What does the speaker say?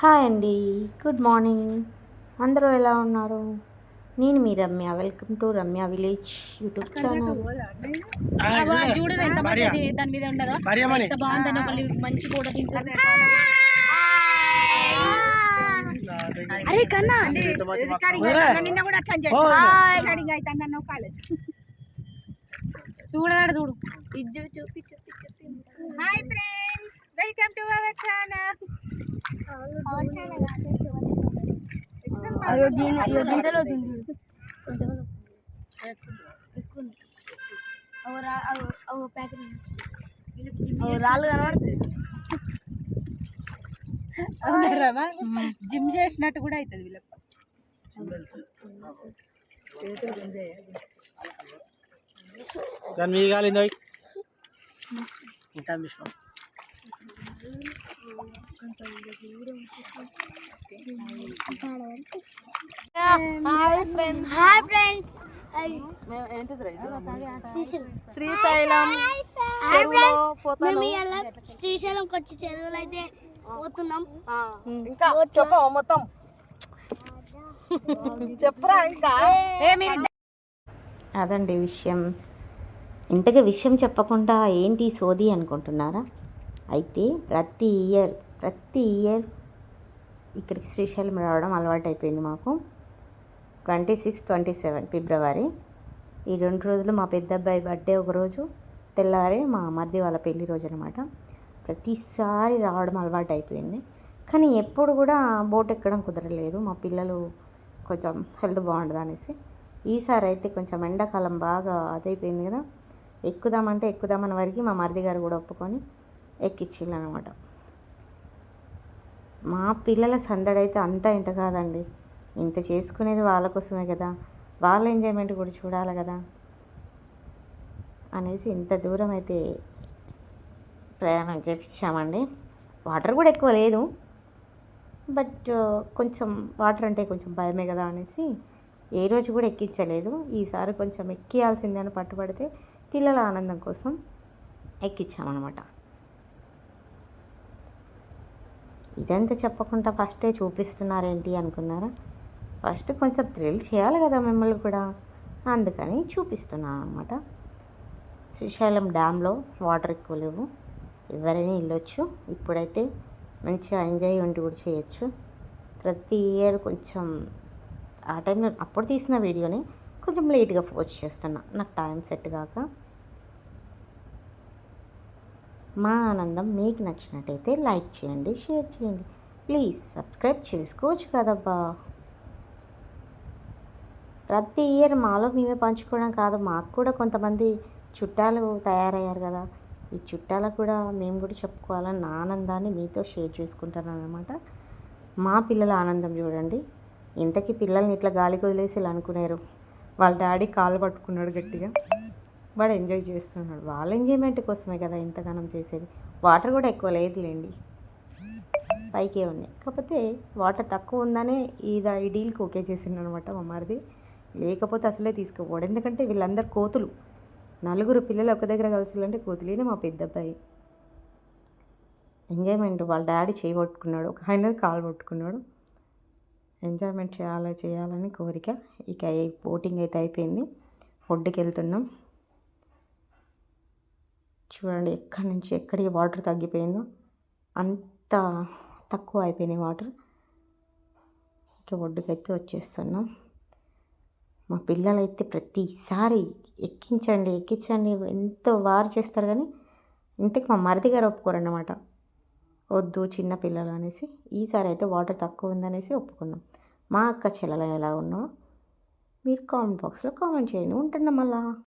Hi అండి. Good morning. అందరూ ఎలా ఉన్నారు? నేను మీ Ramya. Welcome to Ramya village YouTube channel. చూడు ఎంత మంది దాని మీద ఉండదో? భార్యమణి ఎంత బాగుందని ఒకళ్ళు మంచి ఫోటో తీసారు అరే కన్నా. నిన్న కూడా అట్లా రికార్డింగ్ కాలేజ్ చూడు. ఇజ్జు చూపించు hi friends. Welcome to our channel. అయ్యో దీని అయ్యో గింతలో తింది కొంచెం రాళ్ళు కనబడుతుంది జిమ్ చేసినట్టు కూడా అవుతుంది వీళ్ళకి. దాని మీద కాలిందో ఉంటాం Vishwam hi friends hi friends Srisailam. శ్రీశైలంకి వచ్చి చెరువులు అయితే పోతున్నాం. ఇంకా చెప్పవు మొత్తం. చెప్పురా ఇంకా? అదండి విషయం. ఇంతగా విషయం చెప్పకుండా ఏంటి సోది అనుకుంటున్నారా? అయితే ప్రతి ఇయర్ ప్రతి ఇయర్ ఇక్కడికి శ్రీశైలం రావడం అలవాటు అయిపోయింది మాకు. Twenty six twenty seven February. ఈ రెండు రోజులు మా పెద్ద అబ్బాయి బర్త్డే ఒకరోజు తెల్లారే మా మరిది వాళ్ళ పెళ్ళి రోజు అనమాట ప్రతిసారి రావడం అలవాటు అయిపోయింది కానీ ఎప్పుడు కూడా బోట్ ఎక్కడం కుదరలేదు. మా పిల్లలు కొంచెం హెల్త్ బాగుండదు అనేసి ఈసారి అయితే కొంచెం ఎండాకాలం బాగా అదైపోయింది కదా. ఎక్కుదామంటే ఎక్కుదామని వరకు మా మరిది గారు కూడా ఒప్పుకొని ఎక్కిచ్చిల్లనమాట మా పిల్లల సందడి అయితే అంతా ఇంత కాదండి. ఇంత చేసుకునేది వాళ్ళ కోసమే కదా. వాళ్ళ ఎంజాయ్మెంట్ కూడా చూడాలి కదా. అనేసి ఇంత దూరం అయితే ప్రయాణం చేపించామండి. వాటర్ కూడా ఎక్కువ లేదు. బట్ కొంచెం వాటర్ అంటే కొంచెం భయమే కదా అనేసి ఏ రోజు కూడా ఎక్కించలేదు. ఈసారి కొంచెం ఎక్కియాల్సిందే అని పట్టుబడితే పిల్లల ఆనందం కోసం ఎక్కించామన్నమాట ఇదంతా చెప్పకుండా ఫస్టే చూపిస్తున్నారేంటి అనుకున్నారా? ఫస్ట్ కొంచెం థ్రిల్ చేయాలి కదా మిమ్మల్ని కూడా. అందుకని చూపిస్తున్నాను అనమాట శ్రీశైలం డ్యాంలో వాటర్ ఎక్కువ లేవు. ఎవరైనా వెళ్ళొచ్చు. ఇప్పుడైతే మంచిగా ఎంజాయ్మెంట్ కూడా చేయొచ్చు. ప్రతి ఇయర్ కొంచెం ఆ టైంలో అప్పుడు తీసిన వీడియోని కొంచెం లేట్గా పోస్ట్ చేస్తున్నా. నాకు టైం సెట్ కాక. మా ఆనందం మీకు నచ్చినట్టయితే లైక్ చేయండి షేర్ చేయండి. ప్లీజ్ సబ్స్క్రైబ్ చేసుకోవచ్చు కదబ్బా. ప్రతి ఇయర్ మాలో మేమే పంచుకోవడం కాదు మాకు కూడా కొంతమంది చుట్టాలు తయారయ్యారు కదా. ఈ చుట్టాలకు కూడా మేము కూడా చెప్పుకోవాలని నా ఆనందాన్ని మీతో షేర్ చేసుకుంటాను అనమాట మా పిల్లల ఆనందం చూడండి. ఇంతకీ పిల్లల్ని ఇట్లా గాలికి వదిలేసి ఇలా అనుకున్నారు వాళ్ళ డాడీ కాలు పట్టుకున్నాడు గట్టిగా. వాడు ఎంజాయ్ చేస్తున్నాడు. వాళ్ళ ఎంజాయ్మెంట్ కోసమే కదా ఇంతగానం చేసేది. వాటర్ కూడా ఎక్కువ లేదులేండి. పైకే ఉన్నాయి. కాకపోతే వాటర్ తక్కువ ఉందనే ఇది ఈ డీల్కి ఓకే చేసిండు అనమాట మమ్మారిది మరిది. లేకపోతే అసలే తీసుకోపోడు. ఎందుకంటే వీళ్ళందరు కోతులు. నలుగురు పిల్లలు ఒక దగ్గర కలిసిలంటే కోతులేనే మా పెద్ద అబ్బాయి ఎంజాయ్మెంట్ వాళ్ళ డాడీ చేయగొట్టుకున్నాడు ఒక ఆయన కాలు పట్టుకున్నాడు. ఎంజాయ్మెంట్ చేయాలి చేయాలని కోరిక. ఇక బోటింగ్ అయితే అయిపోయింది. ఫుడ్కి వెళ్తున్నాం. చూడండి ఎక్కడి నుంచి ఎక్కడికి వాటర్ తగ్గిపోయిందో. అంత తక్కువ అయిపోయినాయి వాటర్. ఇక ఒడ్డుకైతే వచ్చేస్తున్నాం. మా పిల్లలైతే ప్రతిసారి ఎక్కించండి ఎక్కించండి. ఎంతో వారు చేస్తారు కానీ ఇంతకు మా మరిది గారు ఒప్పుకోరన్నమాట. వద్దు చిన్న పిల్లలు అనేసి. ఈసారి అయితే వాటర్ తక్కువ ఉందనేసి ఒప్పుకున్నాం. మా అక్క చెల్లెలు ఎలా ఉన్నారో మీరు కామెంట్ బాక్స్లో కామెంట్ చేయండి. ఉంటున్నాం మళ్ళా.